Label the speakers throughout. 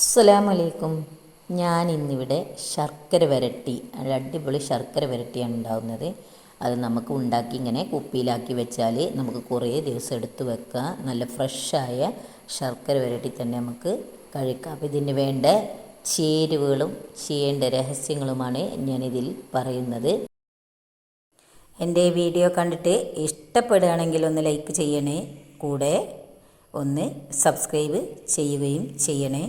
Speaker 1: അസ്സലാമു അലൈക്കും ഞാൻ ഇന്നിവിടെ ശർക്കര വരട്ടി അടിപൊളി ശർക്കര വരട്ടിയാണ് ഉണ്ടാകുന്നത് അത് നമുക്ക് ഉണ്ടാക്കി ഇങ്ങനെ കുപ്പിയിലാക്കി വെച്ചാൽ നമുക്ക് കുറേ ദിവസം എടുത്ത് വെക്കാം. നല്ല ഫ്രഷായ ശർക്കര വരട്ടി തന്നെ നമുക്ക് കഴിക്കാം. അപ്പോൾ ഇതിന് വേണ്ട ചേരുവകളും ചെയ്യേണ്ട രഹസ്യങ്ങളുമാണ് ഞാനിതിൽ പറയുന്നത്. എന്റെ വീഡിയോ കണ്ടിട്ട് ഇഷ്ടപ്പെടുകയാണെങ്കിൽ ഒന്ന് ലൈക്ക് ചെയ്യണേ. കൂടെ ഒന്ന് സബ്സ്ക്രൈബ് ചെയ്യുകയും ചെയ്യണേ.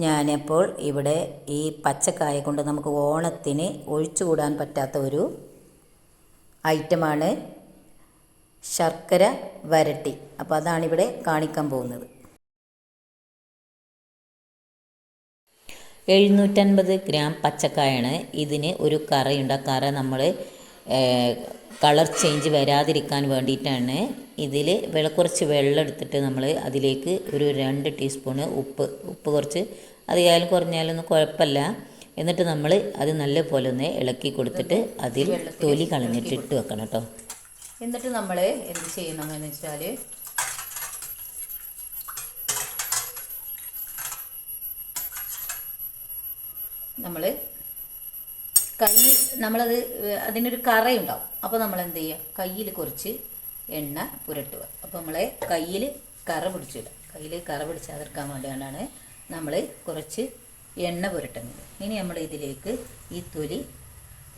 Speaker 1: ഞാനപ്പോൾ ഇവിടെ ഈ പച്ചക്കായ കൊണ്ട് നമുക്ക് ഓണത്തിന് ഒഴിച്ചുകൂടാൻ പറ്റാത്ത ഒരു ഐറ്റമാണ് ശർക്കര വരട്ടി. അപ്പോൾ അതാണിവിടെ കാണിക്കാൻ പോകുന്നത്. എഴുന്നൂറ്റൻപത് ഗ്രാം പച്ചക്കായാണ് ഇതിന് ഒരു കറയുണ്ട്. ആ കറ നമ്മൾ കളർ ചേഞ്ച് വരാതിരിക്കാൻ വേണ്ടിയിട്ടാണ് ഇതിൽ വെള്ള കുറച്ച് വെള്ളം എടുത്തിട്ട് നമ്മൾ അതിലേക്ക് ഒരു രണ്ട് ടീസ്പൂൺ ഉപ്പ് ഉപ്പ് കുറച്ച് അധികമായാലും കുറഞ്ഞാലൊന്നും കുഴപ്പമില്ല. എന്നിട്ട് നമ്മൾ അത് നല്ലപോലെ ഒന്ന് ഇളക്കി കൊടുത്തിട്ട് അതിൽ തൊലി കളഞ്ഞിട്ട് ഇട്ട് വെക്കണം കേട്ടോ.
Speaker 2: എന്നിട്ട് നമ്മൾ എന്ത് ചെയ്യണമെന്ന് വെച്ചാൽ നമ്മൾ കൈ നമ്മളത് അതിനൊരു കറയുണ്ടാവും. അപ്പോൾ നമ്മൾ എന്ത് ചെയ്യുക കയ്യിൽ കുറച്ച് എണ്ണ പുരട്ടുക. അപ്പോൾ നമ്മളെ കയ്യിൽ കറ പിടിച്ചിടുക. കയ്യിൽ കറ പിടിച്ചാതിരിക്കാൻ വേണ്ടിയാണ് നമ്മൾ കുറച്ച് എണ്ണ പുരട്ടുന്നത്. ഇനി നമ്മൾ ഇതിലേക്ക് ഈ തൊലി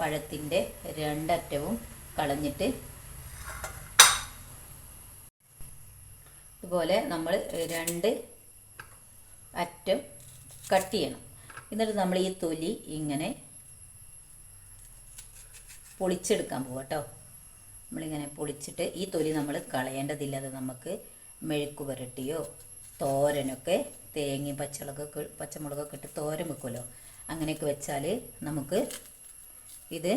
Speaker 2: പഴത്തിന്റെ രണ്ടറ്റവും കളഞ്ഞിട്ട് ഇതുപോലെ നമ്മൾ രണ്ട് അറ്റം കട്ട് ചെയ്യണം. എന്നിട്ട് നമ്മൾ ഈ തൊലി ഇങ്ങനെ പൊളിച്ചെടുക്കാൻ പോവാം കേട്ടോ നമ്മളിങ്ങനെ പൊളിച്ചിട്ട് ഈ തൊലി നമ്മൾ കളയേണ്ടതില്ല. അത് നമുക്ക് മെഴുക്ക് പുരട്ടിയോ തോരനൊക്കെ തേങ്ങയും പച്ചമുളകൊക്കെ പച്ചമുളകൊക്കെ ഇട്ട് തോരൻ വെക്കുമല്ലോ. അങ്ങനെയൊക്കെ വെച്ചാൽ നമുക്ക് ഇത്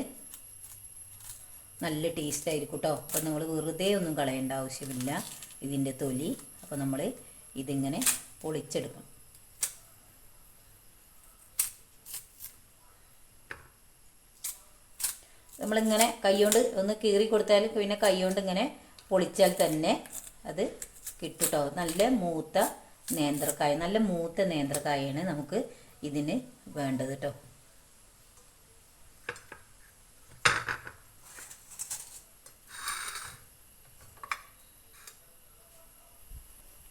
Speaker 2: നല്ല ടേസ്റ്റ് ആയിരിക്കും കേട്ടോ അപ്പോൾ നമ്മൾ വെറുതെ ഒന്നും കളയേണ്ട ആവശ്യമില്ല ഇതിന്റെ തൊലി. അപ്പോൾ നമ്മൾ ഇതിങ്ങനെ പൊളിച്ചെടുക്കണം. നമ്മളിങ്ങനെ കൈകൊണ്ട് ഒന്ന് കീറി കൊടുത്താൽ പിന്നെ കൈകൊണ്ട് ഇങ്ങനെ പൊളിച്ചാൽ തന്നെ അത് കിട്ടുട്ടോ. കേട്ടോ നല്ല മൂത്ത നേന്ത്രക്കായ നല്ല മൂത്ത നേന്ത്രക്കായാണ് നമുക്ക് ഇതിന് വേണ്ടത് കേട്ടോ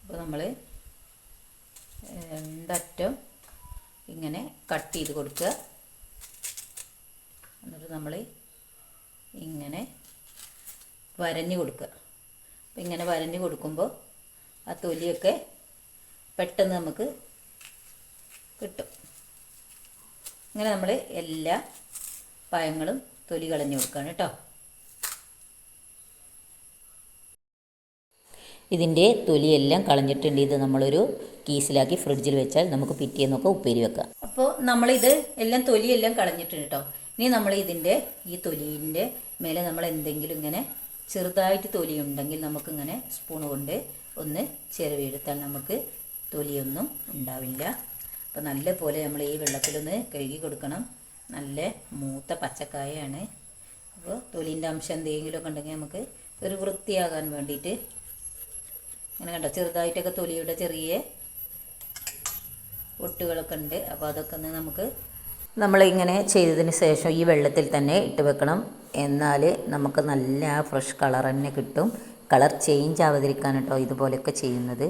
Speaker 2: അപ്പോൾ നമ്മൾ രണ്ടറ്റം ഇങ്ങനെ കട്ട് ചെയ്ത് കൊടുക്കുക. എന്നിട്ട് നമ്മൾ ഇങ്ങനെ വരഞ്ഞു കൊടുക്കുക. അപ്പം ഇങ്ങനെ വരഞ്ഞു കൊടുക്കുമ്പോൾ ആ തൊലിയൊക്കെ പെട്ടെന്ന് നമുക്ക് കിട്ടും. ഇങ്ങനെ നമ്മൾ എല്ലാ പഴങ്ങളും തൊലി കളഞ്ഞു കൊടുക്കുകയാണ് കേട്ടോ.
Speaker 1: ഇതിന്റെ തൊലിയെല്ലാം കളഞ്ഞിട്ടുണ്ട്. ഇത് നമ്മളൊരു കീസിലാക്കി ഫ്രിഡ്ജിൽ വെച്ചാൽ നമുക്ക് പിറ്റേന്നൊക്കെ ഉപ്പേരി വെക്കാം.
Speaker 2: അപ്പോൾ നമ്മളിത് എല്ലാം തൊലിയെല്ലാം കളഞ്ഞിട്ടുണ്ട് കേട്ടോ. ഇനി നമ്മൾ ഇതിന്റെ ഈ തൊലീന്റെ മേലെ നമ്മൾ എന്തെങ്കിലും ഇങ്ങനെ ചെറുതായിട്ട് തൊലി ഉണ്ടെങ്കിൽ നമുക്കിങ്ങനെ സ്പൂൺ കൊണ്ട് ഒന്ന് ചിരവിയെടുത്താൽ നമുക്ക് തൊലിയൊന്നും ഉണ്ടാവില്ല. അപ്പോൾ നല്ല പോലെ നമ്മൾ ഈ വെള്ളത്തിലൊന്ന് കഴുകി കൊടുക്കണം. നല്ല മൂത്ത പച്ചക്കായാണ്. അപ്പോൾ തൊലിന്റെ അംശം എന്തെങ്കിലുമൊക്കെ ഉണ്ടെങ്കിൽ നമുക്ക് ഒരു വൃത്തിയാകാൻ വേണ്ടിയിട്ട് ഇങ്ങനെ കണ്ടോ? ചെറുതായിട്ടൊക്കെ തൊലിയുടെ ചെറിയ ഒട്ടുകളൊക്കെ ഉണ്ട്. അപ്പോൾ അതൊക്കെ ഒന്ന് നമുക്ക്
Speaker 1: നമ്മളിങ്ങനെ ചെയ്തതിന് ശേഷം ഈ വെള്ളത്തിൽ തന്നെ ഇട്ട് വെക്കണം. എന്നാൽ നമുക്ക് നല്ല ഫ്രഷ് കളർ തന്നെ കിട്ടും. കളർ ചേഞ്ച് ആവാതിരിക്കാൻ കേട്ടോ ഇതുപോലെയൊക്കെ ചെയ്യുന്നത്.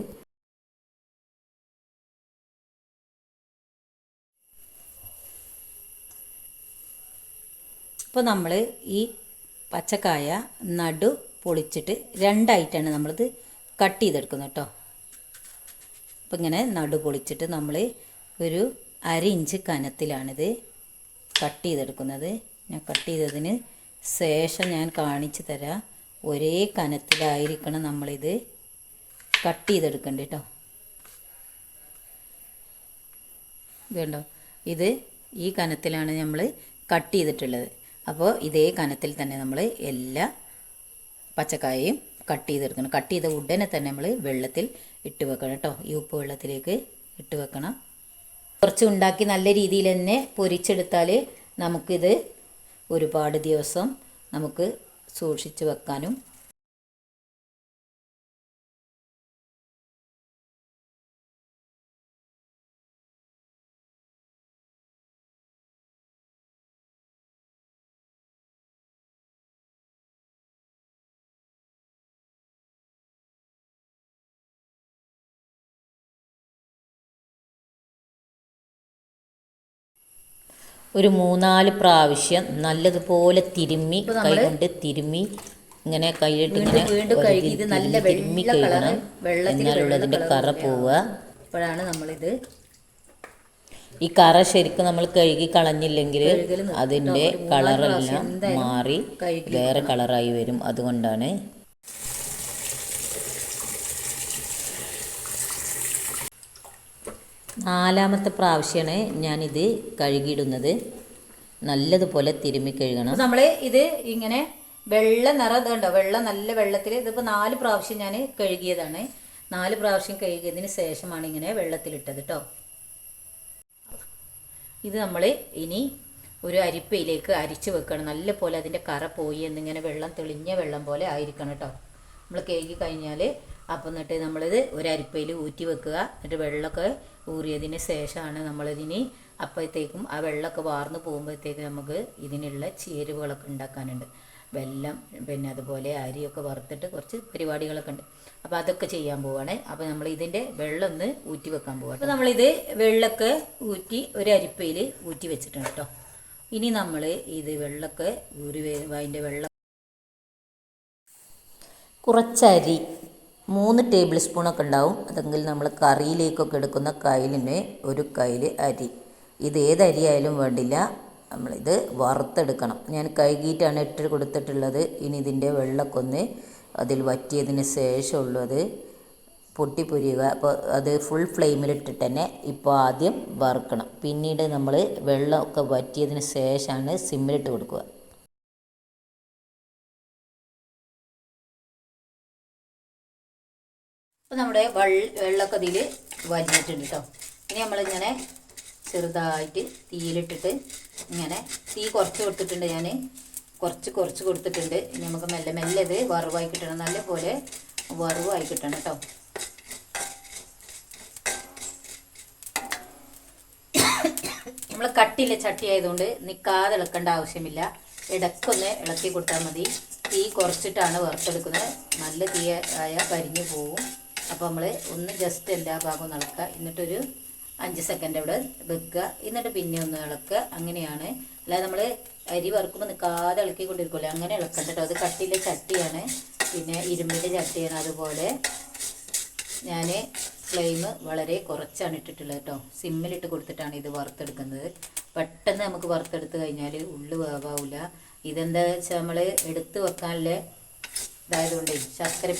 Speaker 2: ഇപ്പോൾ നമ്മൾ ഈ പച്ചക്കായ നടു പൊളിച്ചിട്ട് രണ്ടായിട്ടാണ് നമ്മളിത് കട്ട് ചെയ്തെടുക്കുന്നത് കേട്ടോ അപ്പോൾ ഇങ്ങനെ നടു പൊളിച്ചിട്ട് നമ്മൾ ഒരു അര ഇഞ്ച് കനത്തിലാണിത് കട്ട് ചെയ്തെടുക്കുന്നത്. ഞാൻ കട്ട് ചെയ്തതിന് ശേഷം ഞാൻ കാണിച്ചു തരാം. ഒരേ കനത്തിലായിരിക്കണം നമ്മളിത് കട്ട് ചെയ്തെടുക്കേണ്ടത് കേട്ടോ. ഇതുണ്ടോ? ഇത് ഈ കനത്തിലാണ് നമ്മൾ കട്ട് ചെയ്തിട്ടുള്ളത്. അപ്പോൾ ഇതേ കനത്തിൽ തന്നെ നമ്മൾ എല്ലാ പച്ചക്കായയും കട്ട് ചെയ്തെടുക്കണം. കട്ട് ചെയ്ത ഉടനെ തന്നെ നമ്മൾ വെള്ളത്തിൽ ഇട്ട് വെക്കണം കേട്ടോ. ഈ ഉപ്പ് വെള്ളത്തിലേക്ക് ഇട്ട് വെക്കണം. കുറച്ച് ഉണ്ടാക്കി നല്ല രീതിയിൽ തന്നെ പൊരിച്ചെടുത്താൽ നമുക്കിത് ഒരുപാട് ദിവസം നമുക്ക് സൂക്ഷിച്ച് വെക്കാനും
Speaker 1: ഒരു മൂന്നാൽ പ്രാവശ്യം നല്ലതുപോലെ തിരുമ്മി
Speaker 2: ഇപ്പൊ
Speaker 1: കൈ കൊണ്ട് തിരുമ്മി ഇങ്ങനെ കൈയിട്ട് ഇങ്ങനെ തിരുമ്മി കഴുകണം. എന്നാലുള്ള
Speaker 2: അതിന്റെ
Speaker 1: കറ പോവുക.
Speaker 2: ഇപ്പോഴാണ് നമ്മളിത്
Speaker 1: ഈ കറ ശരിക്കും നമ്മൾ കഴുകി കളഞ്ഞില്ലെങ്കിൽ
Speaker 2: അതിന്റെ. അതിന്റെ
Speaker 1: കളറെല്ലാം മാറി വേറെ കളറായി വരും. അതുകൊണ്ടാണ് നാലാമത്തെ പ്രാവശ്യമാണ് ഞാനിത് കഴുകിയിടുന്നത്. നല്ലതുപോലെ തിരുമ്മി കഴുകണം.
Speaker 2: നമ്മൾ ഇത് ഇങ്ങനെ വെള്ള നിറം ഇതുണ്ടോ വെള്ള നല്ല വെള്ളത്തിൽ ഇതിപ്പോൾ നാല് പ്രാവശ്യം ഞാൻ കഴുകിയതാണ്. നാല് പ്രാവശ്യം കഴുകിയതിന് ശേഷമാണ് ഇങ്ങനെ വെള്ളത്തിലിട്ടത് കേട്ടോ ഇത് നമ്മൾ ഇനി ഒരു അരിപ്പയിലേക്ക് അരിച്ച് വെക്കണം. നല്ല പോലെ അതിന്റെ കറ പോയി എന്നിങ്ങനെ വെള്ളം തെളിഞ്ഞ വെള്ളം പോലെ ആയിരിക്കണം കേട്ടോ നമ്മൾ കഴുകി കഴിഞ്ഞാൽ അപ്പം എന്നിട്ട് നമ്മളിത് ഒരു അരിപ്പയിൽ ഊറ്റി വെക്കുക. എന്നിട്ട് വെള്ളമൊക്കെ ഊറിയതിന് ശേഷമാണ് നമ്മളിതിന് അപ്പോഴത്തേക്കും ആ വെള്ളമൊക്കെ വാർന്നു പോകുമ്പോഴത്തേക്കും നമുക്ക് ഇതിനുള്ള ചേരുവകളൊക്കെ ഉണ്ടാക്കാനുണ്ട്. വെല്ലം പിന്നെ അതുപോലെ അരിയൊക്കെ വറുത്തിട്ട് കുറച്ച് പരിപാടികളൊക്കെ ഉണ്ട്. അപ്പോൾ അതൊക്കെ ചെയ്യാൻ പോവാണ്. അപ്പോൾ നമ്മൾ ഇതിന്റെ വെള്ളം ഒന്ന് ഊറ്റി വെക്കാൻ പോവാണ് അപ്പോൾ നമ്മളിത് വെള്ളമൊക്കെ ഊറ്റി ഒരു അരിപ്പയിൽ ഊറ്റി വെച്ചിട്ടുണ്ട് കേട്ടോ ഇനി നമ്മൾ ഇത് വെള്ളമൊക്കെ ഊരി അതിന്റെ വെള്ളം
Speaker 1: കുറച്ചരി മൂന്ന് ടേബിൾ സ്പൂണൊക്കെ ഉണ്ടാവും. അതെങ്കിൽ നമ്മൾ കറിയിലേക്കൊക്കെ എടുക്കുന്ന കയ്യിലിന് ഒരു കയ്യിൽ അരി. ഇത് ഏത് അരി ആയാലും വേണ്ടില്ല നമ്മളിത് വറുത്തെടുക്കണം. ഞാൻ കഴുകിയിട്ടാണ് ഇട്ട് കൊടുത്തിട്ടുള്ളത്. ഇനി ഇതിന്റെ വെള്ളമൊക്കെ ഒന്ന് അതിൽ വറ്റിയതിന് ശേഷമുള്ളത് പൊട്ടിപ്പൊരിയുക. അപ്പോൾ അത് ഫുൾ ഫ്ലെയിമിലിട്ടിട്ട് തന്നെ ഇപ്പോൾ ആദ്യം വറുക്കണം. പിന്നീട് നമ്മൾ വെള്ളമൊക്കെ വറ്റിയതിന് ശേഷമാണ് സിമ്മിലിട്ട് കൊടുക്കുക.
Speaker 2: അപ്പോൾ നമ്മുടെ വെള്ള വെള്ളമൊക്കെ ഇതിൽ വലിഞ്ഞിട്ടുണ്ട് കേട്ടോ ഇനി നമ്മളിങ്ങനെ ചെറുതായിട്ട് തീയിലിട്ടിട്ട് ഇങ്ങനെ തീ കുറച്ച് കൊടുത്തിട്ടുണ്ട് ഞാൻ കുറച്ച് കുറച്ച് കൊടുത്തിട്ടുണ്ട്. ഇനി നമുക്ക് മെല്ലെ മെല്ലെ ഇത് വറവായി കിട്ടണം. നല്ല പോലെ വറവായി കിട്ടണം കേട്ടോ നമ്മൾ കട്ടിയില്ല ചട്ടി ആയതുകൊണ്ട് നിൽക്കാതെ ഇളക്കേണ്ട ആവശ്യമില്ല. ഇടക്കൊന്ന് ഇളക്കി കൊടുത്താൽ മതി. തീ കുറച്ചിട്ടാണ് വറുത്തെടുക്കുന്നത്. നല്ല തീ ആയ കരിഞ്ഞു പോവും. അപ്പോൾ നമ്മൾ ഒന്ന് ജസ്റ്റ് എല്ലാ ഭാഗവും ഇളക്കുക എന്നിട്ടൊരു അഞ്ച് സെക്കൻഡ് അവിടെ വെക്കുക. എന്നിട്ട് പിന്നെ ഒന്ന് ഇളക്കുക. അങ്ങനെയാണ്. അല്ലാതെ നമ്മൾ അരി വറുക്കുമ്പോൾ നിൽക്കാതെ ഇളക്കിക്കൊണ്ടിരിക്കുമല്ലോ അങ്ങനെ ഇളക്കണ്ട അത് കട്ടിയിലെ ചട്ടിയാണ്. പിന്നെ ഇരുമ്പിന്റെ ചട്ടിയാണ് അതുപോലെ. ഞാൻ ഫ്ലെയിം വളരെ കുറച്ചാണ് ഇട്ടിട്ടുള്ളത് കേട്ടോ. സിമ്മിലിട്ട് കൊടുത്തിട്ടാണ് ഇത് വറുത്തെടുക്കുന്നത്. പെട്ടെന്ന് നമുക്ക് വറുത്തെടുത്ത് കഴിഞ്ഞാൽ ഉള്ളു വേവാവില്ല ഇതെന്താ വെച്ചാൽ നമ്മൾ എടുത്ത് വെക്കാനുള്ള ഇതായതുകൊണ്ടേ ശർക്കര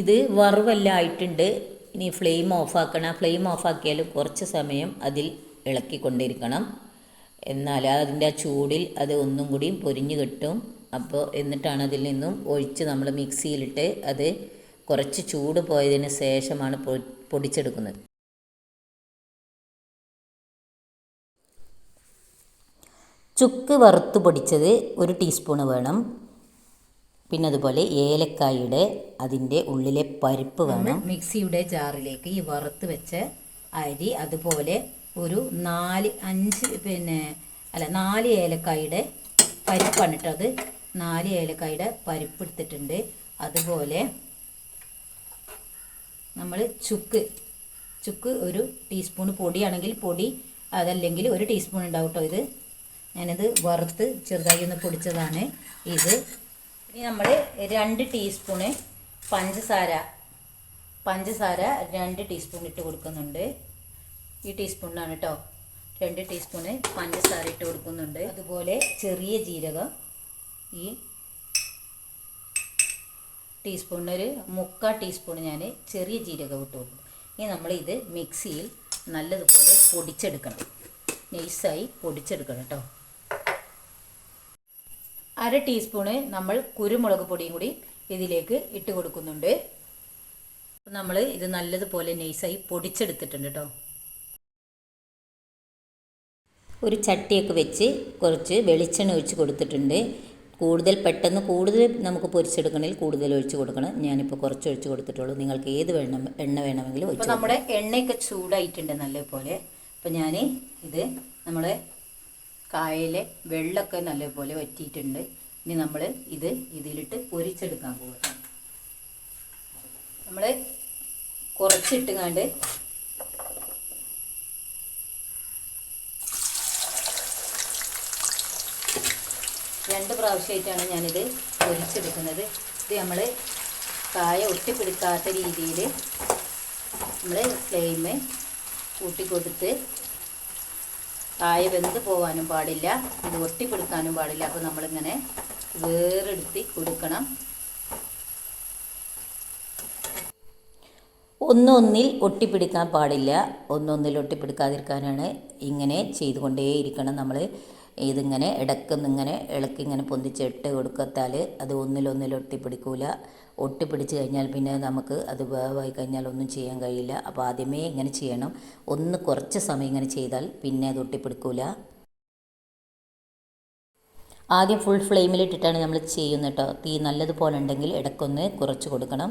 Speaker 1: ഇത് വറവെല്ലാം ആയിട്ടുണ്ട് ഇനി ഫ്ലെയിം ഓഫാക്കണം ഫ്ലെയിം ഓഫാക്കിയാൽ കുറച്ച് സമയം അതിൽ ഇളക്കിക്കൊണ്ടിരിക്കണം. എന്നാൽ അതിന്റെ ആ ചൂടിൽ അത് ഒന്നും കൂടിയും പൊരിഞ്ഞു കിട്ടും. അപ്പോൾ എന്നിട്ടാണ് അതിൽ നിന്നും ഒഴിച്ച് നമ്മൾ മിക്സിയിലിട്ട് അത് കുറച്ച് ചൂട് പോയതിന് ശേഷമാണ് പൊടിച്ചെടുക്കുന്നത്. ചുക്ക് വറുത്ത് പൊടിച്ചത് ഒരു ടീസ്പൂണ് വേണം. പിന്നെ അതുപോലെ ഏലക്കായുടെ അതിന്റെ ഉള്ളിലെ പരിപ്പ് വേണം.
Speaker 2: മിക്സിയുടെ ജാറിലേക്ക് ഈ വറുത്ത് വെച്ച അരി അതുപോലെ ഒരു നാല് അഞ്ച് പിന്നെ അല്ല നാല് ഏലക്കായുടെ പരിപ്പാണ് കേട്ടോ അത്. നാല് ഏലക്കായുടെ പരിപ്പ് എടുത്തിട്ടുണ്ട്. അതുപോലെ നമ്മൾ ചുക്ക് ചുക്ക് ഒരു ടീസ്പൂൺ പൊടിയാണെങ്കിൽ പൊടി അതല്ലെങ്കിൽ ഒരു ടീസ്പൂൺ ഉണ്ടാവും കേട്ടോ ഇത്. ഞാനിത് വറുത്ത് ചെറുതായി ഒന്ന് പൊടിച്ചതാണ്. ഇത് ഇനി നമ്മൾ രണ്ട് ടീസ്പൂണ് പഞ്ചസാര പഞ്ചസാര രണ്ട് ടീസ്പൂൺ ഇട്ട് കൊടുക്കുന്നുണ്ട്. ഈ ടീസ്പൂണിലാണ് കേട്ടോ രണ്ട് ടീസ്പൂണ് പഞ്ചസാര ഇട്ട് കൊടുക്കുന്നുണ്ട്. അതുപോലെ ചെറിയ ജീരകം ഈ ടീസ്പൂണിനൊരു മുക്കാൽ ടീസ്പൂൺ ഞാൻ ചെറിയ ജീരകം ഇട്ട് കൊടുക്കും. ഇനി നമ്മൾ ഇത് മിക്സിയിൽ നല്ലതുപോലെ പൊടിച്ചെടുക്കണം. നൈസായി പൊടിച്ചെടുക്കണം കേട്ടോ അര ടീസ്പൂണ് നമ്മൾ കുരുമുളക് പൊടിയും കൂടി ഇതിലേക്ക് ഇട്ട് കൊടുക്കുന്നുണ്ട്. നമ്മൾ ഇത് നല്ലതുപോലെ നൈസായി പൊടിച്ചെടുത്തിട്ടുണ്ട് കേട്ടോ
Speaker 1: ഒരു ചട്ടിയൊക്കെ വെച്ച് കുറച്ച് വെളിച്ചെണ്ണ ഒഴിച്ച് കൊടുത്തിട്ടുണ്ട്. കൂടുതൽ പെട്ടെന്ന് കൂടുതൽ നമുക്ക് പൊരിച്ചെടുക്കണമെങ്കിൽ കൂടുതൽ ഒഴിച്ച് കൊടുക്കണം. ഞാനിപ്പോൾ കുറച്ച് ഒഴിച്ച് കൊടുത്തിട്ടുള്ളൂ. നിങ്ങൾക്ക് ഏത് വേണം എണ്ണ വേണമെങ്കിലും
Speaker 2: നമ്മുടെ എണ്ണയൊക്കെ ചൂടായിട്ടുണ്ട് നല്ലപോലെ. അപ്പോൾ ഞാൻ ഇത് നമ്മുടെ കായയിലെ വെള്ളമൊക്കെ നല്ലപോലെ വറ്റിയിട്ടുണ്ട്. ഇനി നമ്മൾ ഇത് ഇതിലിട്ട് പൊരിച്ചെടുക്കാൻ പോകുക നമ്മൾ കുറച്ചിട്ടുങ്ങാണ്ട് രണ്ട് പ്രാവശ്യമായിട്ടാണ് ഞാനിത് പൊരിച്ചെടുക്കുന്നത്. ഇത് നമ്മൾ കായ ഒട്ടിപ്പിടിക്കാത്ത രീതിയിൽ നമ്മൾ ഫ്ലെയിം കൂട്ടിക്കൊടുത്ത് കായ വെന്ത് പോകാനും പാടില്ല. ഇത് ഒട്ടിപ്പിടുക്കാനും പാടില്ല. അപ്പോൾ നമ്മളിങ്ങനെ വേറെടുത്തി കൊടുക്കണം.
Speaker 1: ഒന്നൊന്നിൽ ഒട്ടിപ്പിടിക്കാൻ പാടില്ല. ഒന്നൊന്നിൽ ഒട്ടിപ്പിടിക്കാതിരിക്കാനാണ് ഇങ്ങനെ ചെയ്തുകൊണ്ടേയിരിക്കണം നമ്മൾ ഇതിങ്ങനെ ഇങ്ങനെ പൊന്തിച്ചിട്ട് കൊടുക്കത്താൽ അത് ഒന്നിലൊന്നിൽ ഒട്ടിപ്പിടിക്കൂല. ഒട്ടിപ്പിടിച്ച് കഴിഞ്ഞാൽ പിന്നെ നമുക്ക് അത് വേവായി കഴിഞ്ഞാൽ ഒന്നും ചെയ്യാൻ കഴിയില്ല. അപ്പോൾ ആദ്യമേ ഇങ്ങനെ ചെയ്യണം. ഒന്ന് കുറച്ച് സമയം ഇങ്ങനെ ചെയ്താൽ പിന്നെ അത് ഒട്ടിപ്പിടിക്കൂല. ആദ്യം ഫുൾ ഫ്ലെയിമിലിട്ടിട്ടാണ് നമ്മൾ ചെയ്യുന്നത് കേട്ടോ തീ നല്ലതുപോലെ ഉണ്ടെങ്കിൽ ഇടക്കൊന്ന് കുറച്ച് കൊടുക്കണം.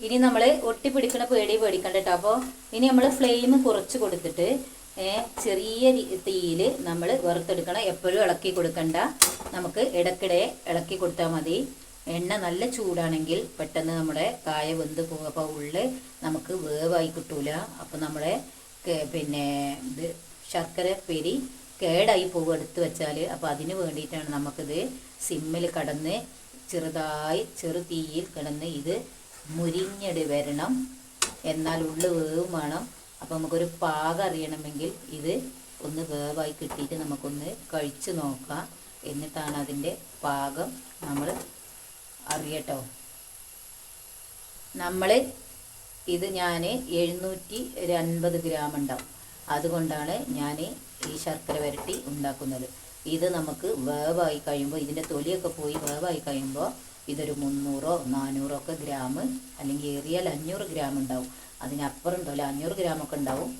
Speaker 2: ഇനി നമ്മൾ ഒട്ടിപ്പിടിക്കണ പേടി പേടിക്കണ്ട കേട്ടോ അപ്പോൾ ഇനി നമ്മൾ ഫ്ലെയിം കുറച്ച് കൊടുത്തിട്ട് ചെറിയ തീയിൽ നമ്മൾ വറുത്തെടുക്കണം. എപ്പോഴും ഇളക്കി കൊടുക്കണ്ട. നമുക്ക് ഇടയ്ക്കിടെ ഇളക്കി കൊടുത്താൽ മതി. എണ്ണ നല്ല ചൂടാണെങ്കിൽ പെട്ടെന്ന് നമ്മുടെ കായ വെന്ത് പോകും. അപ്പോൾ ഉള്ളിൽ നമുക്ക് വേവായി കിട്ടൂല. അപ്പോൾ നമ്മുടെ കെ- പിന്നെ ഇത് ശർക്കര പെരി കേടായി പോകും എടുത്ത് വെച്ചാൽ അപ്പോൾ അതിന് വേണ്ടിയിട്ടാണ് നമുക്കിത് സിമ്മിൽ കടന്ന് ചെറുതായി ചെറു തീയിൽ കിടന്ന് ഇത് മുരിഞ്ഞടി വരണം. എന്നാൽ ഉള്ളു വേവും വേണം. അപ്പോൾ നമുക്കൊരു പാകം അറിയണമെങ്കിൽ ഇത് ഒന്ന് വേവായി കിട്ടിയിട്ട് നമുക്കൊന്ന് കഴിച്ച് നോക്കാം. എന്നിട്ടാണ് അതിന്റെ പാകം നമ്മൾ അറിയട്ടോ. നമ്മൾ ഇത് ഞാൻ എഴുന്നൂറ്റി ഒരൻപത് ഗ്രാം ഉണ്ടാവും. അതുകൊണ്ടാണ് ഞാൻ ഈ ശർക്കര വരട്ടി ഉണ്ടാക്കുന്നത്. ഇത് നമുക്ക് വേവായി കഴിയുമ്പോൾ ഇതിന്റെ തൊലിയൊക്കെ പോയി വേവായി കഴിയുമ്പോൾ ഇതൊരു മുന്നൂറോ നാനൂറോ ഒക്കെ ഗ്രാം അല്ലെങ്കിൽ ഏറിയാൽ അഞ്ഞൂറ് ഗ്രാം ഉണ്ടാവും. അതിനപ്പുറം ഉണ്ടാവില്ല. അഞ്ഞൂറ് ഗ്രാം ഒക്കെ ഉണ്ടാവും.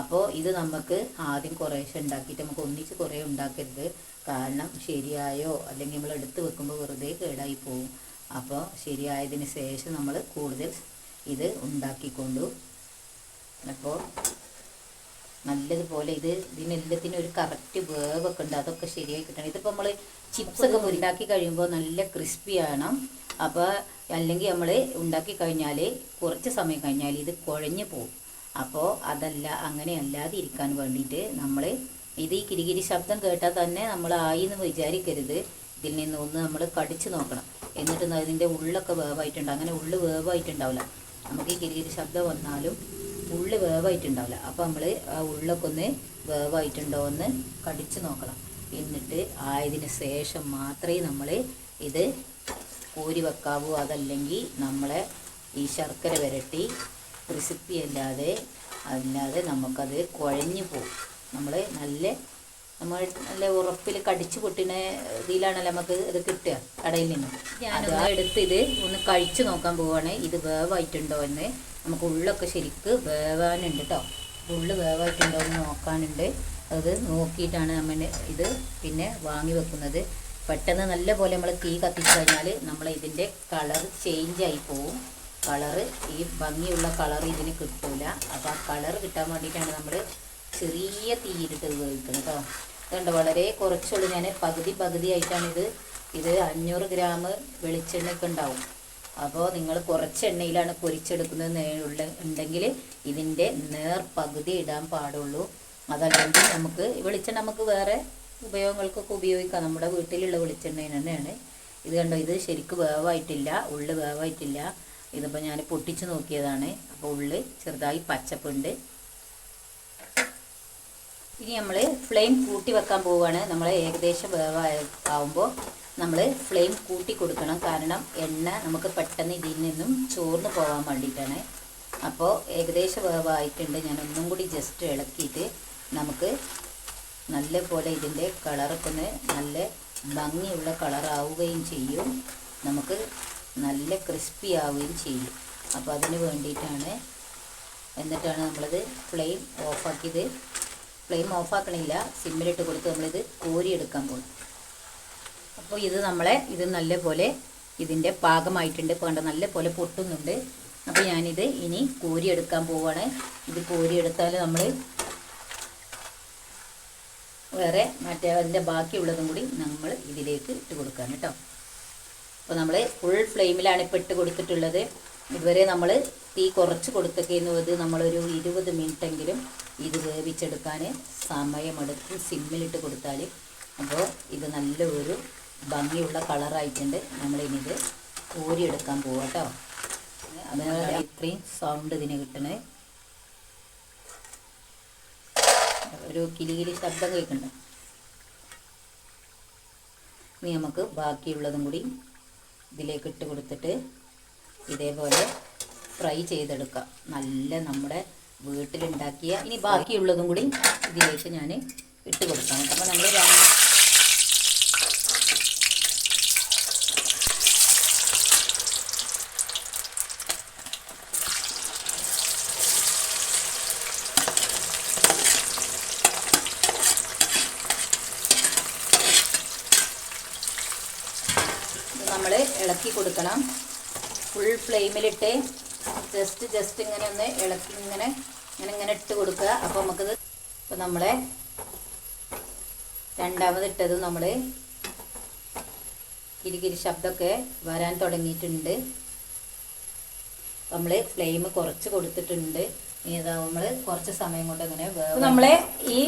Speaker 2: അപ്പോൾ ഇത് നമുക്ക് ആദ്യം കുറേശ്ശെ ഉണ്ടാക്കിയിട്ട് നമുക്ക് ഒന്നിച്ച് കുറേ ഉണ്ടാക്കരുത്. കാരണം ശരിയായോ അല്ലെങ്കിൽ നമ്മൾ എടുത്ത് വെക്കുമ്പോൾ വെറുതെ കേടായി പോവും. അപ്പോൾ ശരിയായതിന് ശേഷം നമ്മൾ കൂടുതൽ ഇത് ഉണ്ടാക്കിക്കൊണ്ടു. അപ്പോൾ നല്ലതുപോലെ ഇത് ഇതിനെല്ലാത്തിനും ഒരു കറക്റ്റ് വേവൊക്കെ ഉണ്ട്. അതൊക്കെ ശരിയായി കിട്ടണം. ഇതിപ്പോൾ നമ്മൾ ചിപ്സൊക്കെ ഉണ്ടാക്കി കഴിയുമ്പോൾ നല്ല ക്രിസ്പി ആണ് അപ്പോൾ അല്ലെങ്കിൽ നമ്മൾ ഉണ്ടാക്കി കഴിഞ്ഞാൽ കുറച്ച് സമയം കഴിഞ്ഞാൽ ഇത് കുഴഞ്ഞു പോകും അപ്പോൾ അതല്ല അങ്ങനെ അല്ലാതെ ഇരിക്കാൻ വേണ്ടിയിട്ട് നമ്മൾ ഇത് ഈ കിരികിരി ശബ്ദം കേട്ടാൽ തന്നെ നമ്മൾ ആയി എന്ന് വിചാരിക്കരുത്. ഇതിൽ നിന്ന് ഒന്ന് നമ്മൾ കടിച്ചു നോക്കണം. എന്നിട്ട് അതിന്റെ ഉള്ളൊക്കെ വേവായിട്ടുണ്ട്. അങ്ങനെ ഉള്ളു വേവായിട്ടുണ്ടാവില്ല. നമുക്ക് ഈ കിരികിരി ശബ്ദം വന്നാലും ഉള്ളു വേവായിട്ടുണ്ടാവില്ല. അപ്പോൾ നമ്മൾ ആ ഉള്ളൊക്കെ ഒന്ന് വേവായിട്ടുണ്ടോ എന്ന് കടിച്ച് നോക്കണം. എന്നിട്ട് ആയതിന് ശേഷം മാത്രമേ നമ്മൾ ഇത് കോരി വെക്കാവൂ. അതല്ലെങ്കിൽ നമ്മളെ ഈ ശർക്കര വരട്ടി ക്രിസിപ്പി അല്ലാതെ അല്ലാതെ നമുക്കത് കുഴഞ്ഞു പോകും നമ്മൾ നല്ല നമ്മൾ നല്ല ഉറപ്പിൽ കടിച്ചു പൊട്ടിന ഇതിലാണല്ലോ നമുക്ക് ഇത് കിട്ടുക കടയിൽ നിന്ന്. ഞാനൊന്ന് എടുത്ത് ഇത് ഒന്ന് കഴിച്ചു നോക്കാൻ പോവാണ്. ഇത് വേവായിട്ടുണ്ടോ എന്ന് നമുക്ക് ഉള്ളൊക്കെ ശരിക്ക് വേവാനുണ്ട് കേട്ടോ ഉള്ള് വേവായിട്ടുണ്ടോ എന്ന് നോക്കാനുണ്ട്. അത് നോക്കിയിട്ടാണ് നമ്മൾ ഇത് പിന്നെ വാങ്ങി വെക്കുന്നത്. പെട്ടെന്ന് നല്ല പോലെ നമ്മൾ തീ കത്തിച്ചു കഴിഞ്ഞാൽ നമ്മൾ ഇതിന്റെ കളർ ചേഞ്ച് ആയി പോവും. കളറ് ഈ ഭംഗിയുള്ള കളർ ഇതിന് കിട്ടില്ല അപ്പോൾ ആ കളർ കിട്ടാൻ വേണ്ടിയിട്ടാണ് നമ്മൾ ചെറിയ തീയിലിട്ട് ഉപയോഗിക്കുന്നത് കേട്ടോ അതുകൊണ്ട് വളരെ കുറച്ചുള്ളൂ. ഞാൻ പകുതി പകുതി ആയിട്ടാണ് ഇത് ഇത് അഞ്ഞൂറ് ഗ്രാം വെളിച്ചെണ്ണയൊക്കെ ഉണ്ടാവും. അപ്പോൾ നിങ്ങൾ കുറച്ച് എണ്ണയിലാണ് പൊരിച്ചെടുക്കുന്നത് ഉള്ള ഉണ്ടെങ്കിൽ ഇതിന്റെ നേർ പകുതി ഇടാൻ പാടുള്ളൂ. അതല്ലെങ്കിൽ നമുക്ക് വെളിച്ചെണ്ണ നമുക്ക് വേറെ ഉപയോഗങ്ങൾക്കൊക്കെ ഉപയോഗിക്കാം. നമ്മുടെ വീട്ടിലുള്ള വെളിച്ചെണ്ണ തന്നെയാണ്. ഇത് കണ്ടോ ഇത് ശരിക്കും വേവായിട്ടില്ല ഉള്ളു വേവായിട്ടില്ല. ഇതിപ്പോൾ ഞാൻ പൊട്ടിച്ച് നോക്കിയതാണ്. അപ്പോൾ ഉള്ളു ചെറുതായി പച്ചപ്പുണ്ട്. ഇനി നമ്മൾ ഫ്ലെയിം കൂട്ടി വെക്കാൻ പോവുകയാണ് നമ്മൾ ഏകദേശം വേവായ ആവുമ്പോൾ നമ്മൾ ഫ്ലെയിം കൂട്ടി കൊടുക്കണം. കാരണം എണ്ണ നമുക്ക് പെട്ടെന്ന് ഇതിൽ നിന്നും ചോർന്ന് പോകാൻ വേണ്ടിയിട്ടാണ്. അപ്പോൾ ഏകദേശം വേവായിട്ടുണ്ട്. ഞാൻ ഒന്നും കൂടി ജസ്റ്റ് ഇളക്കിയിട്ട് നമുക്ക് നല്ല പോലെ ഇതിന്റെ കളറൊക്കെ ഒന്ന് നല്ല ഭംഗിയുള്ള കളറാവുകയും ചെയ്യും. നമുക്ക് നല്ല ക്രിസ്പി ആവുകയും ചെയ്യും. അപ്പോൾ അതിന് വേണ്ടിയിട്ടാണ് എന്നിട്ടാണ് നമ്മളത് ഫ്ലെയിം ഓഫാക്കിയത് ഫ്ലെയിം ഓഫാക്കണില്ല സിമ്മിലിട്ട് കൊടുത്ത് നമ്മളിത് കോരിയെടുക്കാൻ പോകും അപ്പോൾ ഇത് നമ്മളെ ഇത് നല്ല പോലെ ഇതിന്റെ പാകമായിട്ടുണ്ട്. ഇപ്പോൾ കണ്ടോ നല്ല പോലെ പൊട്ടുന്നുണ്ട്. അപ്പോൾ ഞാനിത് ഇനി കോരിയെടുക്കാൻ പോവുകയാണ് ഇത് കോരിയെടുത്താൽ നമ്മൾ വേറെ മറ്റേ അതിന്റെ ബാക്കിയുള്ളതും കൂടി നമ്മൾ ഇതിലേക്ക് ഇട്ട് കൊടുക്കുകയാണ് കേട്ടോ. അപ്പോൾ നമ്മൾ ഫുൾ ഫ്ലെയിമിലാണ് ഇപ്പോൾ ഇട്ട് കൊടുത്തിട്ടുള്ളത്. ഇതുവരെ നമ്മൾ തീ കുറച്ച് കൊടുത്തൊക്കെയെന്ന് ഇത് നമ്മളൊരു ഇരുപത് മിനിറ്റെങ്കിലും ഇത് വേവിച്ചെടുക്കാൻ സമയമെടുത്ത് സിമ്മിലിട്ട് കൊടുത്താൽ അപ്പോൾ ഇത് നല്ല ഒരു ഭംഗിയുള്ള കളറായിട്ടുണ്ട്. നമ്മളിനിത് കോരിയെടുക്കാൻ പോവാം കേട്ടോ അതിനാണ് ഇത്രയും സൗണ്ട് ഇതിന് കിട്ടണേ. ഒരു കിലികിലി ശബ്ദം കേൾക്കുന്നുണ്ട് ഇനി നമുക്ക് ബാക്കിയുള്ളതും കൂടി ഇതിലേക്ക് ഇട്ട് കൊടുത്തിട്ട് ഇതേപോലെ ഫ്രൈ ചെയ്തെടുക്കാം. നല്ല നമ്മുടെ വീട്ടിലുണ്ടാക്കിയ ഇനി ബാക്കിയുള്ളതും കൂടി ഇതിലേക്ക് ഞാൻ ഇട്ട് കൊടുക്കാം. അപ്പോൾ നമ്മൾ നമ്മൾ ഇളക്കി കൊടുക്കണം. ഫുൾ ഫ്ലെയിമിലിട്ട് ജസ്റ്റ് ജസ്റ്റ് ഇങ്ങനെ ഒന്ന് ഇളക്കി ഇങ്ങനെ ഇങ്ങനെ ഇങ്ങനെ ഇട്ട് കൊടുക്കുക. അപ്പോൾ നമുക്കിത് ഇപ്പോൾ നമ്മളെ രണ്ടാമത് ഇട്ടത് നമ്മൾ കിരികിരി ശബ്ദമൊക്കെ വരാൻ തുടങ്ങിയിട്ടുണ്ട്. നമ്മൾ ഫ്ലെയിം കുറച്ച് കൊടുത്തിട്ടുണ്ട്. ഇതാ നമ്മൾ കുറച്ച് സമയം കൊണ്ട് ഇങ്ങനെ നമ്മളെ ഈ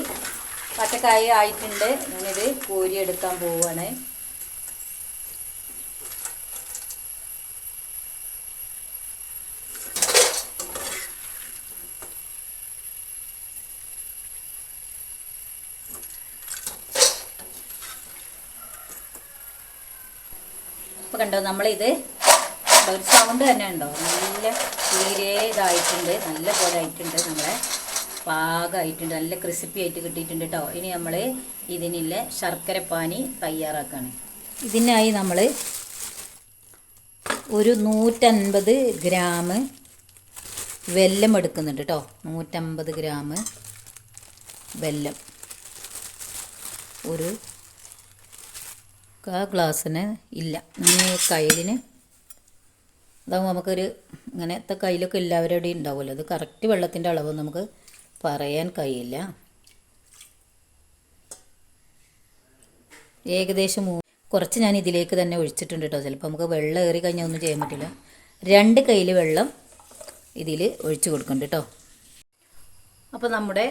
Speaker 2: പച്ചക്കായ ആയിട്ടുണ്ട്. ഞാനിത് കോരിയെടുക്കാൻ പോവുകയാണ് കണ്ടോ നമ്മളിത് ഒരു സൗണ്ട് തന്നെ ഉണ്ടോ നല്ല തീരെ ഇതായിട്ടുണ്ട് നല്ല പോലെ ആയിട്ടുണ്ട് നമ്മളെ. പാകമായിട്ടുണ്ട് നല്ല ക്രിസ്പി ആയിട്ട് കിട്ടിയിട്ടുണ്ട് കേട്ടോ ഇനി നമ്മൾ ഇതിനുള്ള ശർക്കര പാനി തയ്യാറാക്കുകയാണ് ഇതിനായി നമ്മൾ ഒരു നൂറ്റൻപത് ഗ്രാം വെല്ലം എടുക്കുന്നുണ്ട് കേട്ടോ നൂറ്റമ്പത് ഗ്രാം വെല്ലം. ഒരു ആ ഗ്ലാസ്സിന് ഇല്ല. നമ്മൾ കയ്യിലിന് അതാകുമ്പോൾ നമുക്കൊരു ഇങ്ങനത്തെ കയ്യിലൊക്കെ എല്ലാവരുടെയും ഉണ്ടാവുമല്ലോ. അത് കറക്റ്റ് വെള്ളത്തിന്റെ അളവ് നമുക്ക് പറയാൻ കഴിയില്ല. ഏകദേശം കുറച്ച് ഞാൻ ഇതിലേക്ക് തന്നെ ഒഴിച്ചിട്ടുണ്ട് കേട്ടോ. ചിലപ്പോൾ നമുക്ക് വെള്ളം ഏറി കഴിഞ്ഞാൽ ഒന്നും ചെയ്യാൻ പറ്റില്ല. രണ്ട് കയ്യിൽ വെള്ളം ഇതിൽ ഒഴിച്ചു കൊടുക്കുന്നുണ്ട് കേട്ടോ. അപ്പോൾ നമ്മുടെ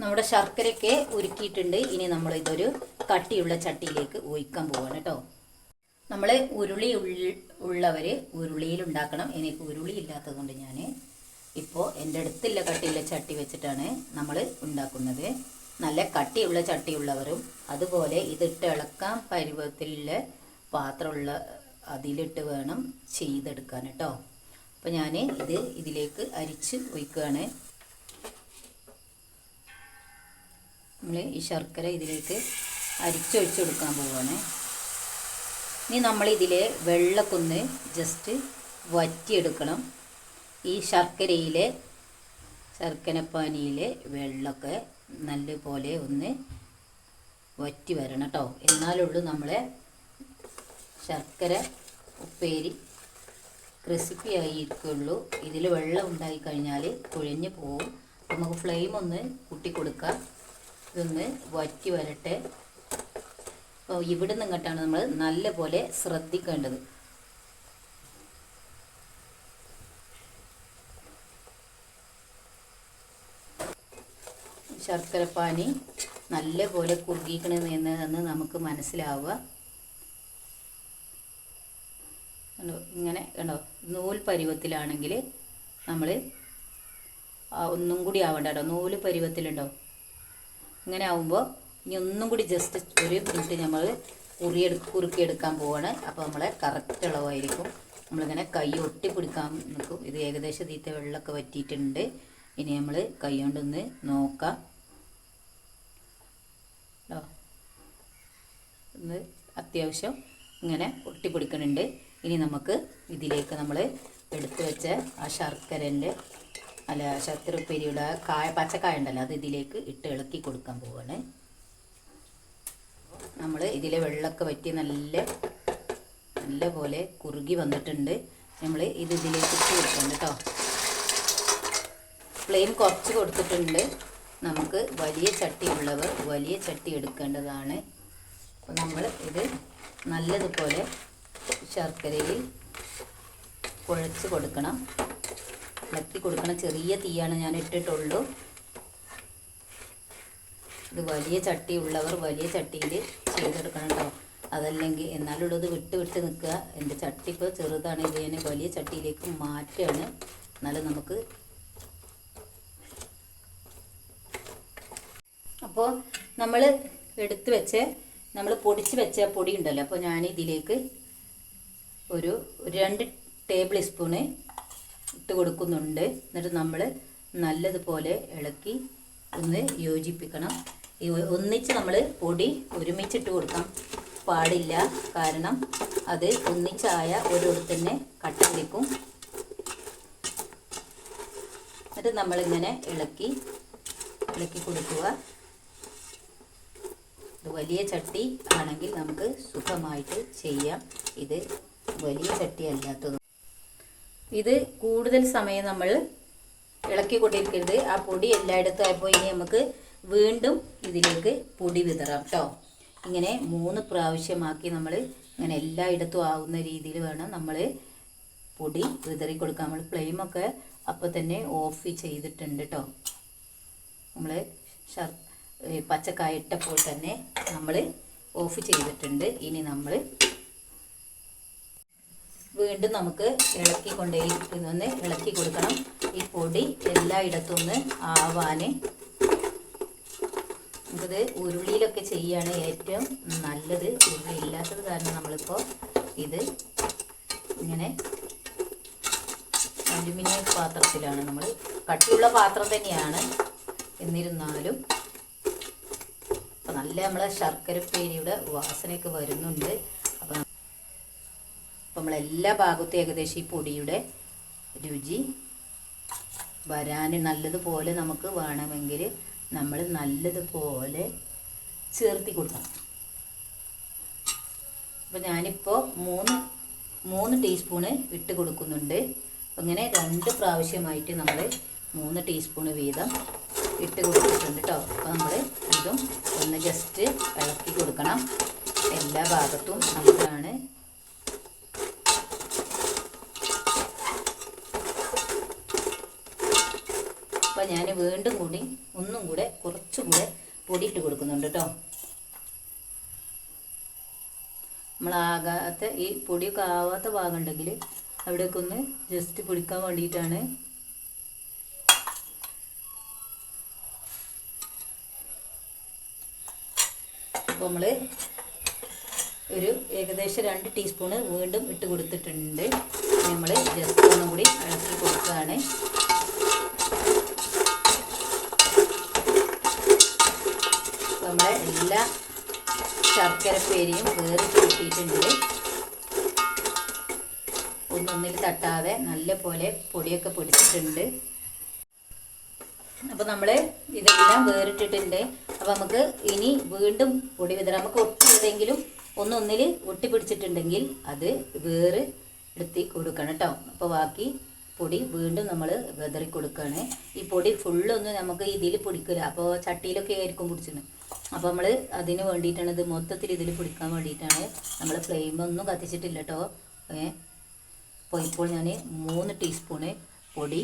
Speaker 2: നമ്മുടെ ശർക്കരയൊക്കെ ഉരുക്കിയിട്ടുണ്ട്. ഇനി നമ്മൾ ഇതൊരു കട്ടിയുള്ള ചട്ടിയിലേക്ക് ഒഴിക്കാൻ പോവാണ് കേട്ടോ. നമ്മൾ ഉരുളി ഉള്ളവർ ഉരുളിയിൽ ഉണ്ടാക്കണം. എനിക്ക് ഉരുളി ഇല്ലാത്തത് കൊണ്ട് ഞാൻ ഇപ്പോൾ എന്റെ അടുത്തുള്ള കട്ടിയുള്ള ചട്ടി വെച്ചിട്ടാണ് നമ്മൾ ഉണ്ടാക്കുന്നത്. നല്ല കട്ടിയുള്ള ചട്ടിയുള്ളവരും അതുപോലെ ഇതിട്ട് ഇളക്കാൻ പരുവത്തിലുള്ള പാത്രമുള്ള അതിലിട്ട് വേണം ചെയ്തെടുക്കാൻ കേട്ടോ. അപ്പോൾ ഞാൻ ഇത് ഇതിലേക്ക് അരിച്ച് ഒഴിക്കുകയാണ്. നമ്മൾ ഈ ശർക്കര ഇതിലേക്ക് അരിച്ചൊഴിച്ച് കൊടുക്കാൻ പോവുകയാണ് ഇനി വെള്ളമൊക്കെ ഒന്ന് ജസ്റ്റ് വറ്റിയെടുക്കണം. ഈ ശർക്കരയിലെ ശർക്കരപ്പാനിയിലെ വെള്ളമൊക്കെ നല്ലപോലെ ഒന്ന് വറ്റി വരണം കേട്ടോ എന്നാലുള്ളൂ നമ്മളെ ശർക്കര ഉപ്പേരി ക്രിസ്പി ആയിരിക്കുള്ളൂ. ഇതിൽ വെള്ളം ഉണ്ടായി കഴിഞ്ഞാൽ കുഴഞ്ഞു പോവും. നമുക്ക് ഫ്ലെയിം ഒന്ന് കൂട്ടി കൊടുക്കാം ഇതൊന്ന് വറ്റി വരട്ടെ. അപ്പോൾ ഇവിടെ നിന്ന് ഇങ്ങോട്ടാണ് നമ്മൾ നല്ലപോലെ ശ്രദ്ധിക്കേണ്ടത്. ശർക്കരപ്പാനി നല്ലപോലെ കുറുകിക്കണമെന്ന് നമുക്ക് മനസ്സിലാവുക. കണ്ടോ? ഇങ്ങനെ കണ്ടോ? നൂൽ പരുവത്തിലാണെങ്കിൽ നമ്മൾ ഒന്നും കൂടി ആവണ്ട കേട്ടോ. നൂൽ പരുവത്തിലുണ്ടോ? ഇങ്ങനെ ആവുമ്പോൾ ഇനി ഒന്നും കൂടി ജസ്റ്റ് ഒരു മിനിറ്റ് നമ്മൾ കുറിയെടു കുറുക്കിയെടുക്കാൻ പോവാണ്. അപ്പോൾ നമ്മളെ കറക്റ്റ് അളവായിരിക്കും. നമ്മളിങ്ങനെ കൈ ഒട്ടിപ്പിടിക്കാൻ നിൽക്കും ഇത് ഏകദേശം തീറ്റ വെള്ളമൊക്കെ വറ്റിയിട്ടുണ്ട്. ഇനി നമ്മൾ കൈ കൊണ്ടൊന്ന് നോക്കാം. കേട്ടോ ഒന്ന് അത്യാവശ്യം ഇങ്ങനെ ഒട്ടിപ്പിടിക്കുന്നുണ്ട് ഇനി നമുക്ക് ഇതിലേക്ക് നമ്മൾ എടുത്തു വെച്ച ആ ശർക്കരന്റെ അല്ല ശത്രുപ്പേരിയുടെ കായ പച്ചക്കായ ഉണ്ടല്ലോ അത് ഇതിലേക്ക് ഇട്ട് ഇളക്കി കൊടുക്കാൻ പോവാണ്. നമ്മൾ ഇതിലെ വെള്ളമൊക്കെ വറ്റി നല്ല നല്ല പോലെ കുറുകി വന്നിട്ടുണ്ട്. നമ്മൾ ഇത് ഇതിലേക്ക് ഇട്ട് കൊടുക്കണം കേട്ടോ. പ്ലെയിൻ കുറച്ച് കൊടുത്തിട്ടുണ്ട്. നമുക്ക് വലിയ ചട്ടി ഉള്ളവർ വലിയ ചട്ടി എടുക്കേണ്ടതാണ്. അപ്പോൾ നമ്മൾ ഇത് നല്ലതുപോലെ ശർക്കരയിൽ കുഴച്ച് കൊടുക്കണം. ഇളക്കി കൊടുക്കണം ചെറിയ തീയാണ് ഞാൻ ഇട്ടിട്ടുള്ളൂ ഇത് വലിയ ചട്ടി ഉള്ളവർ വലിയ ചട്ടിയിൽ ചെയ്തെടുക്കണം കേട്ടോ അതല്ലെങ്കിൽ എന്നാലുള്ളത് വിട്ട് വിട്ട് നിൽക്കുക. എന്റെ ചട്ടി ഇപ്പോൾ ചെറുതാണ്. ഇത് ഞാൻ വലിയ ചട്ടിയിലേക്ക് മാറ്റുകയാണ്. എന്നാലും നമുക്ക് അപ്പോൾ നമ്മൾ എടുത്ത് വെച്ച് നമ്മൾ പൊടിച്ച് വെച്ച പൊടി ഉണ്ടല്ലോ. അപ്പോൾ ഞാൻ ഇതിലേക്ക് ഒരു രണ്ട് ടേബിൾ സ്പൂണ് ഇട്ട് കൊടുക്കുന്നുണ്ട്. എന്നിട്ട് നമ്മൾ നല്ലതുപോലെ ഇളക്കി ഒന്ന് യോജിപ്പിക്കണം. ഒന്നിച്ച് നമ്മൾ പൊടി ഒരുമിച്ചിട്ട് കൊടുക്കാം. പാടില്ല കാരണം അത് ഒന്നിച്ചായ ഓരോരു തന്നെ കട്ട പിടിക്കും. എന്നിട്ട് നമ്മളിങ്ങനെ ഇളക്കി ഇളക്കി കൊടുക്കുക. വലിയ ചട്ടി ആണെങ്കിൽ നമുക്ക് സുഖമായിട്ട് ചെയ്യാം. ഇത് വലിയ ചട്ടി അല്ലാത്തത് ഇത് കൂടുതൽ സമയം നമ്മൾ ഇളക്കി കൊണ്ടിരിക്കരുത് ആ പൊടി എല്ലായിടത്തും ആയപ്പോൾ ഇനി നമുക്ക് വീണ്ടും ഇതിലേക്ക് പൊടി വിതറാം കേട്ടോ ഇങ്ങനെ മൂന്ന് പ്രാവശ്യമാക്കി നമ്മൾ ഇങ്ങനെ എല്ലായിടത്തും ആവുന്ന രീതിയിൽ വേണം നമ്മൾ പൊടി വിതറി കൊടുക്കാൻ നമ്മൾ ഫ്ലെയിമൊക്കെ അപ്പോൾ തന്നെ ഓഫ് ചെയ്തിട്ടുണ്ട് കേട്ടോ നമ്മൾ പച്ചക്കായ ഇട്ടപ്പോൾ തന്നെ നമ്മൾ ഓഫ് ചെയ്തിട്ടുണ്ട്. ഇനി നമ്മൾ വീണ്ടും നമുക്ക് ഇളക്കി കൊണ്ടേ ഒന്ന് ഇളക്കി കൊടുക്കണം. ഈ പൊടി എല്ലായിടത്തും ഒന്ന് ആവാൻ നമുക്കത് ഉരുളിയിലൊക്കെ ചെയ്യാണ് ഏറ്റവും നല്ലത്. ഉരുളി ഇല്ലാത്തത് കാരണം നമ്മളിപ്പോൾ ഇത് ഇങ്ങനെ അലുമിനിയം പാത്രത്തിലാണ് നമ്മൾ കട്ടിയുള്ള പാത്രം തന്നെയാണ്. എന്നിരുന്നാലും നല്ല നമ്മളെ ശർക്കരപ്പേരിയുടെ വാസനയൊക്കെ വരുന്നുണ്ട്. അപ്പം നമ്മളെല്ലാ ഭാഗത്തും ഏകദേശം ഈ പൊടിയുടെ രുചി വരാൻ നല്ലതുപോലെ നമുക്ക് വേണമെങ്കിൽ നമ്മൾ നല്ലതുപോലെ ചേർത്തി കൊടുക്കണം. അപ്പോൾ ഞാനിപ്പോൾ മൂന്ന് മൂന്ന് ടീസ്പൂണ് ഇട്ട് കൊടുക്കുന്നുണ്ട്. അങ്ങനെ രണ്ട് പ്രാവശ്യമായിട്ട് നമ്മൾ മൂന്ന് ടീസ്പൂണ് വീതം ഇട്ട് കൊടുത്തിട്ടുണ്ട് കേട്ടോ അപ്പോൾ നമ്മൾ ഇതും ഒന്ന് ജസ്റ്റ് ഇളക്കി കൊടുക്കണം. എല്ലാ ഭാഗത്തും നമുക്കാണ് അപ്പോൾ ഞാൻ വീണ്ടും കൂടി ഒന്നും കൂടെ കുറച്ചും കൂടെ പൊടി ഇട്ട് കൊടുക്കുന്നുണ്ട് കേട്ടോ നമ്മളാകാത്ത ഈ പൊടിയൊക്കെ ആവാത്ത ഭാഗം ഉണ്ടെങ്കിൽ അവിടെയൊക്കെ ഒന്ന് ജസ്റ്റ് പൊടിക്കാൻ വേണ്ടിയിട്ടാണ്. അപ്പോൾ നമ്മൾ ഒരു ഏകദേശം രണ്ട് ടീസ്പൂണ് വീണ്ടും ഇട്ട് കൊടുത്തിട്ടുണ്ട്. നമ്മൾ ജസ്റ്റ് ഒന്നും കൂടി ഇളക്കി കൊടുക്കുകയാണ് അപ്പോൾ എല്ലാ ശർക്കരപ്പേരിയും വേറെ കൂട്ടിയിട്ടുണ്ട്. ഒന്നൊന്നിൽ തട്ടാതെ നല്ല പോലെ പൊടിയൊക്കെ പിടിച്ചിട്ടുണ്ട്. അപ്പോൾ നമ്മൾ ഇതെല്ലാം വേറിട്ടിട്ടുണ്ട്. അപ്പോൾ നമുക്ക് ഇനി വീണ്ടും പൊടി വിതറാം. നമുക്ക് ഒട്ടിയതെങ്കിലും ഒന്നൊന്നിൽ ഒട്ടി പിടിച്ചിട്ടുണ്ടെങ്കിൽ അത് വേറ് എടുത്തി കൊടുക്കണം കേട്ടോ അപ്പോൾ ബാക്കി പൊടി വീണ്ടും നമ്മൾ വിതറി കൊടുക്കുകയാണ് ഈ പൊടി ഫുള്ളൊന്നും നമുക്ക് ഇതിൽ പിടിക്കില്ല അപ്പോൾ ചട്ടിയിലൊക്കെ ആയിരിക്കും പിടിച്ചിട്ട് അപ്പോൾ നമ്മൾ അതിന് വേണ്ടിയിട്ടാണ് ഇത് മൊത്തത്തിൽ ഇതിൽ പിടിക്കാൻ വേണ്ടിയിട്ടാണ് നമ്മൾ ഫ്ലെയിം ഒന്നും കത്തിച്ചിട്ടില്ല കേട്ടോ അപ്പോൾ ഇപ്പോൾ ഞാൻ മൂന്ന് ടീസ്പൂണ് പൊടി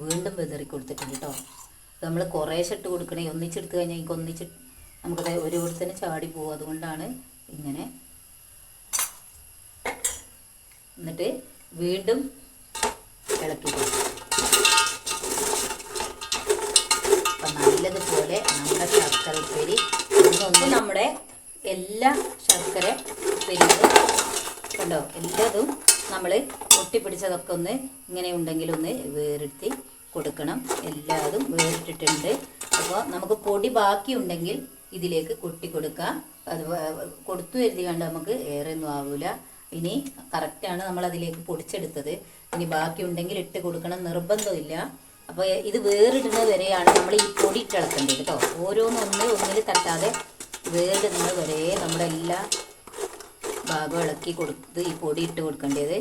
Speaker 2: വീണ്ടും വിതറി കൊടുത്തിട്ടുണ്ട് കേട്ടോ നമ്മൾ കുറേശ്ശെ ഇട്ട് കൊടുക്കണേ. ഒന്നിച്ചെടുത്ത് കഴിഞ്ഞാൽ എനിക്ക് ഒന്നിച്ച് നമുക്കത് ഒരു തന്നെ ചാടി പോകും. അതുകൊണ്ടാണ് ഇങ്ങനെ എന്നിട്ട് വീണ്ടും ഇളക്കി കൊടുക്കും അപ്പം നല്ലതുപോലെ നമ്മുടെ ശർക്കര ഉപ്പേരി. ഒന്ന് നമ്മുടെ എല്ലാ ശർക്കര ഉപ്പേരികളും കണ്ടോ? എല്ലാതും നമ്മൾ ഒട്ടിപ്പിടിച്ചതൊക്കെ ഒന്ന് ഇങ്ങനെ ഉണ്ടെങ്കിലൊന്ന് വേറെടുത്തി കൊടുക്കണം. എല്ലാതും വേറിട്ടിട്ടുണ്ട് അപ്പോൾ നമുക്ക് പൊടി ബാക്കിയുണ്ടെങ്കിൽ ഇതിലേക്ക് കൊട്ടി കൊടുക്കാം. അത് കൊടുത്തു എഴുതി കണ്ട് നമുക്ക് ഏറെ ഒന്നും ആവില്ല ഇനി കറക്റ്റാണ് നമ്മൾ അതിലേക്ക് പൊടിച്ചെടുത്തത്. ഇനി ബാക്കിയുണ്ടെങ്കിൽ ഇട്ട് കൊടുക്കണം നിർബന്ധമില്ല. അപ്പോൾ ഇത് വേറിടുന്നത് വരെയാണ് നമ്മൾ ഈ പൊടി ഇട്ടിളക്കേണ്ടത് കേട്ടോ. ഓരോന്നും ഒന്ന് ഒന്നിൽ തട്ടാതെ വേറിടുന്നത് വരെ നമ്മുടെ എല്ലാ ഭാഗം ഇളക്കി കൊടുത്ത് ഈ പൊടി ഇട്ട് കൊടുക്കേണ്ടത്.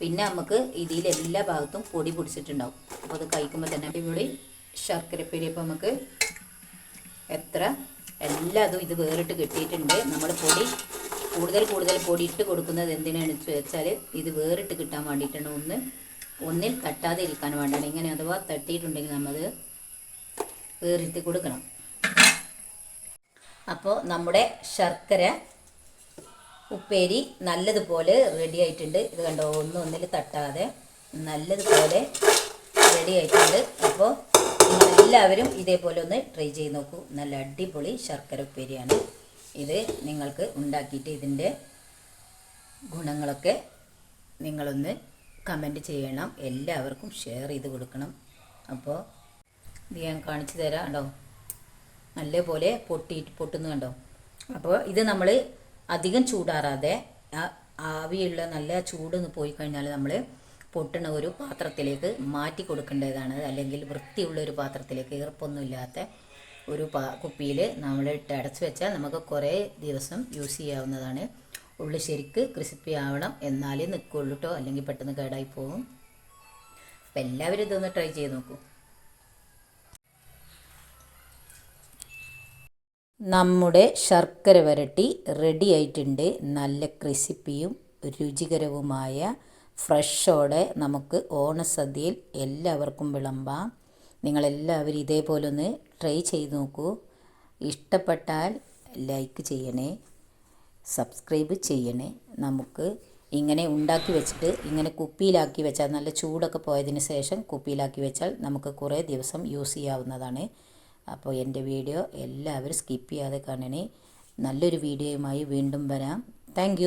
Speaker 2: പിന്നെ നമുക്ക് ഇതിൽ എല്ലാ ഭാഗത്തും പൊടി പിടിച്ചിട്ടുണ്ടാവും. അപ്പോൾ അത് കഴിക്കുമ്പോൾ തന്നെ അടിപൊളി ശർക്കരപ്പൊരി. അപ്പോൾ നമുക്ക് എത്ര? എല്ലാതും ഇത് വേറിട്ട് കിട്ടിയിട്ടുണ്ട്. നമ്മൾ പൊടി കൂടുതൽ കൂടുതൽ പൊടി ഇട്ട് കൊടുക്കുന്നത് എന്തിനാണെന്ന് വെച്ചാൽ ഇത് വേറിട്ട് കിട്ടാൻ വേണ്ടിയിട്ടാണ് ഒന്ന് ഒന്നിൽ തട്ടാതെ ഇരിക്കാൻ വേണ്ടാണ് ഇങ്ങനെ അഥവാ തട്ടിയിട്ടുണ്ടെങ്കിൽ നമ്മൾ വേറിട്ട് കൊടുക്കണം. അപ്പോൾ നമ്മുടെ ശർക്കര ഉപ്പേരി നല്ലതുപോലെ റെഡി ആയിട്ടുണ്ട്. ഇത് കണ്ടോ? ഒന്നും ഒന്നിൽ തട്ടാതെ നല്ലതുപോലെ റെഡി ആയിട്ടുണ്ട്. അപ്പോൾ എല്ലാവരും ഇതേപോലെ ഒന്ന് ട്രൈ ചെയ്ത് നോക്കൂ. നല്ല അടിപൊളി ശർക്കര ഉപ്പേരിയാണ്. ഇത് നിങ്ങൾക്ക് ഉണ്ടാക്കിയിട്ട് ഇതിന്റെ ഗുണങ്ങളൊക്കെ നിങ്ങളൊന്ന് കമന്റ് ചെയ്യണം. എല്ലാവർക്കും ഷെയർ ചെയ്ത് കൊടുക്കണം. അപ്പോൾ ഇത് ഞാൻ കാണിച്ചു തരാം കേട്ടോ നല്ലപോലെ പൊട്ടി പൊട്ടുന്നു കണ്ടോ? അപ്പോൾ ഇത് നമ്മൾ അധികം ചൂടാറാതെ ആവിയുള്ള നല്ല ചൂട് പോയി കഴിഞ്ഞാൽ നമ്മൾ പൊട്ടണ ഒരു പാത്രത്തിലേക്ക് മാറ്റി കൊടുക്കേണ്ടതാണ്. അല്ലെങ്കിൽ വൃത്തിയുള്ള ഒരു പാത്രത്തിലേക്ക് ഈർപ്പൊന്നുമില്ലാത്ത ഒരു പാ കുപ്പിയിൽ നമ്മൾ ഇട്ട് അടച്ചു വെച്ചാൽ നമുക്ക് കുറേ ദിവസം യൂസ് ചെയ്യാവുന്നതാണ്. ഉള്ളി ശരിക്ക് ക്രിസ്പി ആവണം. എന്നാലേ നിൽക്കുള്ളൂ കേട്ടോ അല്ലെങ്കിൽ പെട്ടെന്ന് കേടായി പോകും അപ്പം എല്ലാവരും ഇതൊന്ന് ട്രൈ ചെയ്ത് നോക്കൂ.
Speaker 1: നമ്മുടെ ശർക്കര വരട്ടി റെഡി ആയിട്ടുണ്ട്. നല്ല ക്രിസിപ്പിയും രുചികരവുമായ ഫ്രഷോടെ നമുക്ക് ഓണസദ്യയിൽ എല്ലാവർക്കും വിളമ്പാം. നിങ്ങളെല്ലാവരും ഇതേപോലെ ഒന്ന് ട്രൈ ചെയ്ത് നോക്കൂ. ഇഷ്ടപ്പെട്ടാൽ ലൈക്ക് ചെയ്യണേ. സബ്സ്ക്രൈബ് ചെയ്യണേ. നമുക്ക് ഇങ്ങനെ ഉണ്ടാക്കി വെച്ചിട്ട് ഇങ്ങനെ കുപ്പിയിലാക്കി വെച്ചാൽ നല്ല ചൂടൊക്കെ പോയതിന് ശേഷം കുപ്പിയിലാക്കി വെച്ചാൽ നമുക്ക് കുറേ ദിവസം യൂസ് ചെയ്യാവുന്നതാണ്. അപ്പോൾ എന്റെ വീഡിയോ എല്ലാവരും സ്കിപ്പ് ചെയ്യാതെ കാണണേ. നല്ലൊരു വീഡിയോയുമായി വീണ്ടും വരാം. താങ്ക്